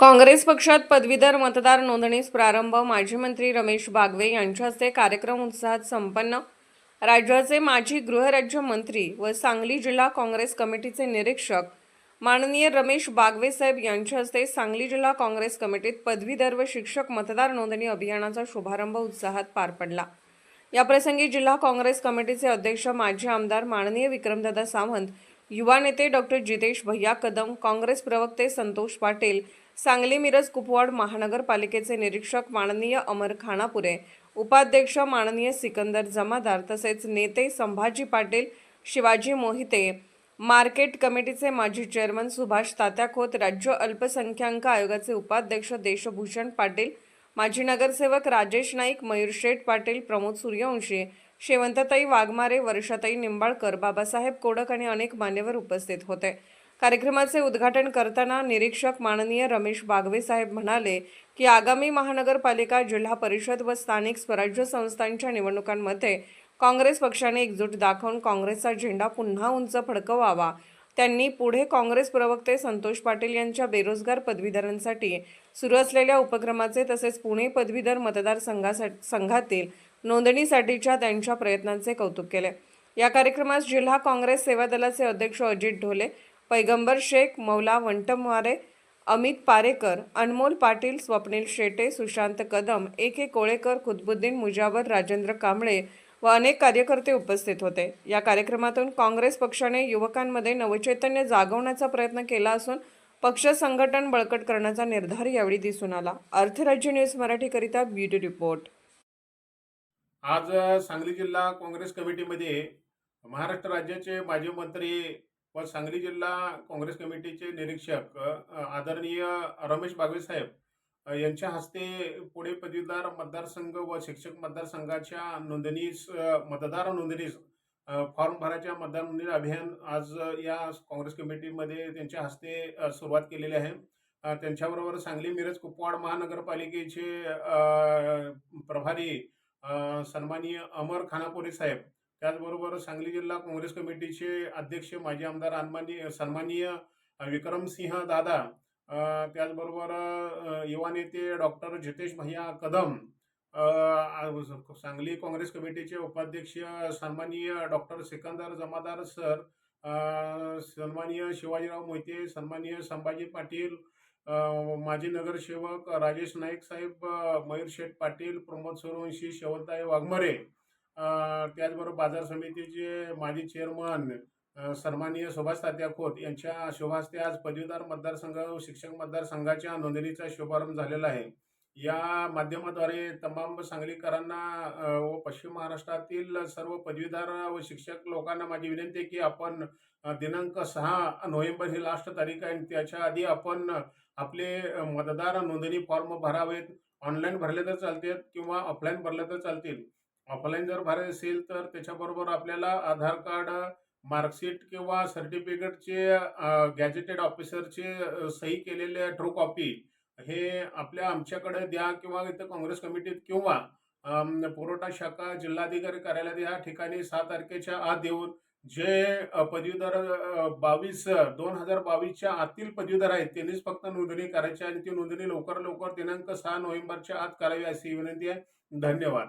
काँग्रेस पक्षात पदवीधर मतदार नोंदणीस प्रारंभ माजी मंत्री रमेश बागवे यांच्या हस्ते कार्यक्रम उत्साहात संपन्न. राज्याचे माजी गृहराज्यमंत्री व सांगली जिल्हा काँग्रेस कमिटीचे निरीक्षक माननीय रमेश बागवे साहेब यांच्या हस्ते सांगली जिल्हा काँग्रेस कमिटीत पदवीधर व शिक्षक मतदार नोंदणी अभियानाचा शुभारंभ उत्साहात पार पडला. याप्रसंगी जिल्हा काँग्रेस कमिटीचे अध्यक्ष माजी आमदार माननीय विक्रमदादा सावंत युवा नेते डॉक्टर जितेश भैया कदम काँग्रेस प्रवक्ते संतोष पाटील सांगली मिरज कुपवाड महानगरपालिकेचे निरीक्षक माननीय अमर खानापुरे उपाध्यक्ष माननीय सिकंदर जमादार तसेच नेते संभाजी पाटील शिवाजी मोहिते मार्केट कमिटीचे माजी चेअरमन सुभाष तात्या खोत राज्य अल्पसंख्याक आयोगाचे उपाध्यक्ष देशभूषण पाटील माजी नगरसेवक राजेश नाईक मयूर शेठ पाटील प्रमोद सूर्यवंशी शेवंतताई वाघमारे वर्षाताई निंबाळकर बाबासाहेब कोडक आणि अनेक मान्यवर उपस्थित होते. कार्यक्रमाचे उद्घाटन करताना निरीक्षक माननीय रमेश बागवे साहेब म्हणाले की आगामी महानगरपालिका जिल्हा परिषद व स्थानिक स्वराज्य संस्थांच्या निवडणुकांमध्ये काँग्रेस पक्षाने एकजूट दाखवून काँग्रेसचा झेंडा पुन्हा उंच फडकवावा. त्यांनी पुढे काँग्रेस प्रवक्ते संतोष पाटील यांच्या बेरोजगार पदवीधरांसाठी सुरू असलेल्या उपक्रमाचे तसेच पुणे पदवीधर मतदारसंघासाठी संघातील नोंदणीसाठीच्या त्यांच्या प्रयत्नांचे कौतुक केले. या कार्यक्रमास जिल्हा काँग्रेस सेवा दलाचे अध्यक्ष अजित ढोले पैगंबर शेख मौला वंटमारे अमित पारेकर अनमोल पाटील स्वप्नील शेटे सुशांत कदम ए के कोळेकर कुतबुद्दीन मुजावर राजेंद्र कांबळे व अनेक कार्यकर्ते उपस्थित होते. या कार्यक्रमातून काँग्रेस पक्षाने युवकांमध्ये नवचैतन्य जागवण्याचा प्रयत्न केला असून पक्ष संघटन बळकट करण्याचा निर्धार यावेळी दिसून आला. अर्थराज्य न्यूज मराठीकरिता ब्युटी रिपोर्ट. आज सांगली जिल्हा काँग्रेस कमिटीमध्ये महाराष्ट्र राज्याचे माजी मंत्री व सांगली जिल्हा काँग्रेस कमिटीचे निरीक्षक आदरणीय रमेश बागवे साहेब यांच्या हस्ते पुणे पदवीधर मतदारसंघ व शिक्षक मतदारसंघाच्या नोंदणीस मतदार नोंदणीस फॉर्म भराच्या मतदार नोंदणी अभियान आज या काँग्रेस कमिटीमध्ये त्यांच्या हस्ते सुरुवात केलेली आहे. त्यांच्याबरोबर सांगली मिरज कुपवाड महानगरपालिकेचे प्रभारी सन्माननीय अमर खानापुरी साहेब त्याचबरोबर सांगली जिल्हा काँग्रेस कमिटीचे अध्यक्ष माजी आमदार अन्मानी सन्माननीय विक्रमसिंह दादा त्याचबरोबर युवा नेते डॉक्टर जितेश भैया कदम सांगली काँग्रेस कमिटीचे उपाध्यक्ष सन्माननीय डॉक्टर सिकंदर जमादार सर सन्माननीय शिवाजीराव मोहिते सन्माननीय संभाजी पाटील माजी नगरसेवक राजेश नाईक साहेब मयूर शेठ पाटील प्रमोद सूर्यवंशी शेवंताई वाघमारे त्याचबरोबर बाजार समितीचे माजी चेअरमन सन्माननीय सुभाष तात्या खोत यांच्या शुभास्ते आज पदवीधर मतदारसंघ व शिक्षक मतदारसंघाच्या नोंदणीचा शुभारंभ झालेला आहे. या माध्यमाद्वारे तमाम सांगलीकरांना व पश्चिम महाराष्ट्रातील सर्व पदवीधर व शिक्षक लोकांना माझी विनंती आहे की आपण दिनांक सहा नोव्हेंबर ही लास्ट तारीख आहे. त्याच्या आधी आपण आपले मतदार नोंदणी फॉर्म भरावेत. ऑनलाईन भरले तर चालतील किंवा ऑफलाईन भरले तर चालतील. ऑफलाईन जर भरायचं असेल तर त्याच्याबरोबर आपल्याला आधार कार्ड मार्कशीट किंवा सर्टिफिकेटचे गॅजेटेड ऑफिसरचे सही केलेले ट्रू कॉपी हे आपल्या आमच्याकडे द्या किंवा इथं काँग्रेस कमिटीत किंवा पुरवठा शाखा जिल्हाधिकारी कार्यालयात या ठिकाणी सहा तारखेच्या आत देऊन जे पदवीधर बावीस दोन हजार बावीसच्या आतील पदवीधर आहेत त्यांनीच फक्त नोंदणी करायची आणि ती नोंदणी लवकर लवकर दिनांक सहा नोव्हेंबरच्या आत करावी अशी विनंती आहे. धन्यवाद.